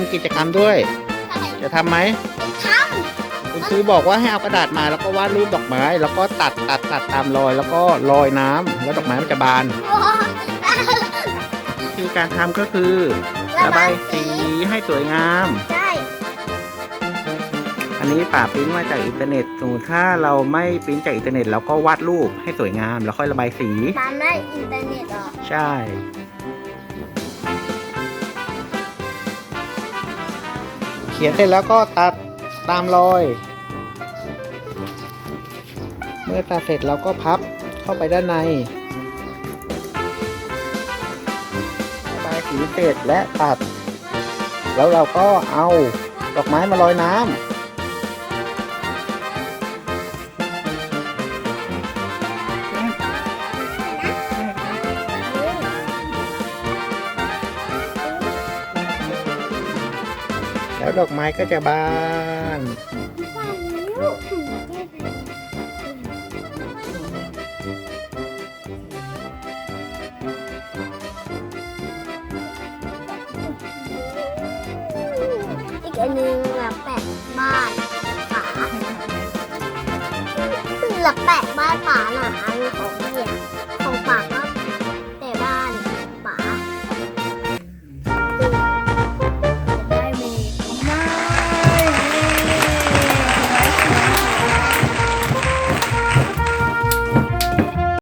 ำกิจกรรมด้วย ใช่จะทำไหมทคุณครูบอกว่าให้เอากระดาษมาแล้วก็วาดรูปดอกไม้ แล้วก็ตัดตัดตัดตามรอย แล้วก็ลอยน้ำแล้วดอกไม้มันจะบานำโอ้วิธีการทำก็คือระบายสีให้สวยงาม ใช่อันนี้ป่าปริ้นมาจากอินเทอร์เน็ตสมมติถ้าเราไม่ปริ้นจากอินเทอร์เน็ตเราก็วาดรูปให้สวยงาม แล้วค่อยระบายสี ตามได้อินเทอร์เน็ตเหรอใช่ ขียนเสร็จแล้วก็ตัดตามรอย เมื่อตัดเสร็จเราก็พับเข้าไปด้านในระบายสีเสร็จและตัด แล้วเราก็เอาดอกไม้มาลอยน้ำ แล้วดอกไม้ก็จะบาน อีกอันหนึงหลักแปะบ้านป๋าหลักแปะบ้านป๋าหนาอันของ